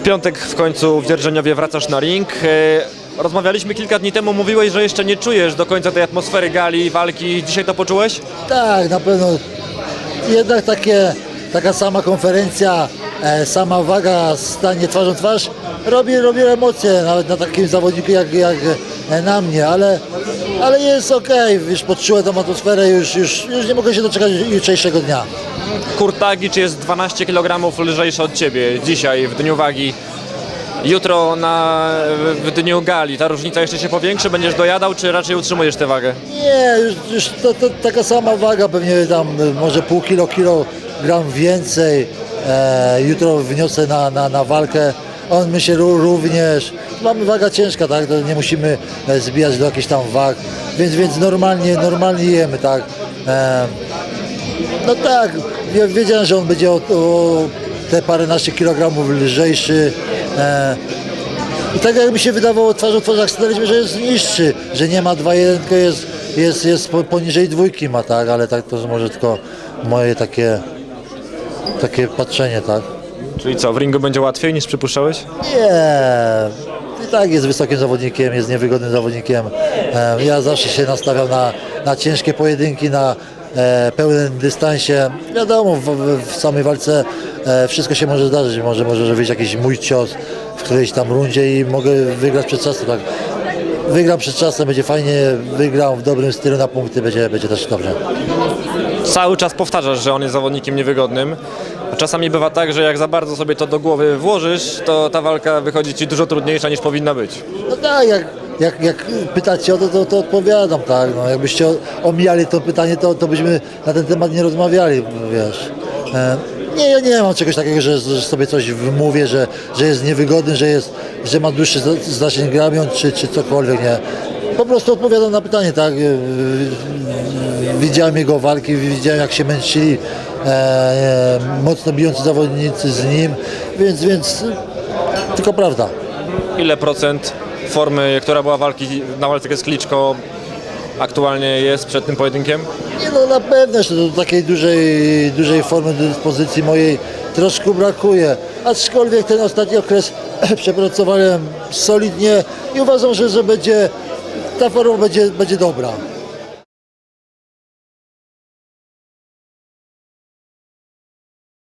W piątek w końcu w Dzierżoniowie wracasz na ring. E, Rozmawialiśmy kilka dni temu, mówiłeś, że jeszcze nie czujesz do końca tej atmosfery gali, walki. Dzisiaj to poczułeś? Tak, na pewno. Jednak takie, taka sama konferencja, e, sama waga, stanie twarzą twarz robi, robi emocje nawet na takim zawodniku jak, jak e, na mnie, ale, ale jest okej, już poczułem tą atmosferę, już, już, już nie mogę się doczekać jutrzejszego dnia. Kurt Tagic jest 12 kg lżejszy od ciebie dzisiaj w dniu wagi. Jutro na, w dniu gali ta różnica jeszcze się powiększy? Będziesz dojadał, czy raczej utrzymujesz tę wagę? Nie, już, już to, to taka sama waga, pewnie tam może pół kilo, kilogram więcej. E, jutro wniosę na, na, na walkę. On myślę ró- również. Mamy waga ciężka, tak? To nie musimy e, zbijać do jakichś tam wag. Więc, więc normalnie, normalnie jemy, tak? E, no tak, wie- wiedziałem, że on będzie o, o te paręnaście kilogramów lżejszy. E, i tak jak mi się wydawało twarzą w twarz, jak stanęliśmy, że jest niższy, że nie ma 2-1, tylko jest, jest, jest po- poniżej dwójki ma, tak, ale tak to może tylko moje takie, takie patrzenie, tak. Czyli co, w ringu będzie łatwiej niż przypuszczałeś? Nie, i tak jest wysokim zawodnikiem, jest niewygodnym zawodnikiem. E, Ja zawsze się nastawiam na, na ciężkie pojedynki, na pełnym dystansie. Wiadomo, w, w, w samej walce e, wszystko się może zdarzyć. Może, może wyjść jakiś mój cios w którejś tam rundzie i mogę wygrać przed czasem. Tak. Wygram przed czasem, będzie fajnie, wygram w dobrym stylu na punkty, będzie, będzie też dobrze. Cały czas powtarzasz, że on jest zawodnikiem niewygodnym. A czasami bywa tak, że jak za bardzo sobie to do głowy włożysz, to ta walka wychodzi ci dużo trudniejsza niż powinna być. No tak, jak, jak, jak pytacie o to, to, to odpowiadam, tak. No, jakbyście omijali to pytanie, to, to byśmy na ten temat nie rozmawiali, wiesz. E, nie, ja nie mam czegoś takiego, że, że sobie coś wymówię, że, że jest niewygodny, że, jest, że ma dłuższy za- zasięg ramion, czy, czy cokolwiek, nie. Po prostu odpowiadam na pytanie, tak. E, Widziałem jego walki, widziałem jak się męczyli e, e, mocno bijący zawodnicy z nim, więc, więc tylko prawda. Ile procent formy, która była walki na walce z Kliczko aktualnie jest przed tym pojedynkiem? Nie no na pewno, że do takiej dużej, dużej formy do dyspozycji mojej troszkę brakuje. Aczkolwiek ten ostatni okres przepracowałem solidnie i uważam, że, że będzie, ta forma będzie, będzie dobra.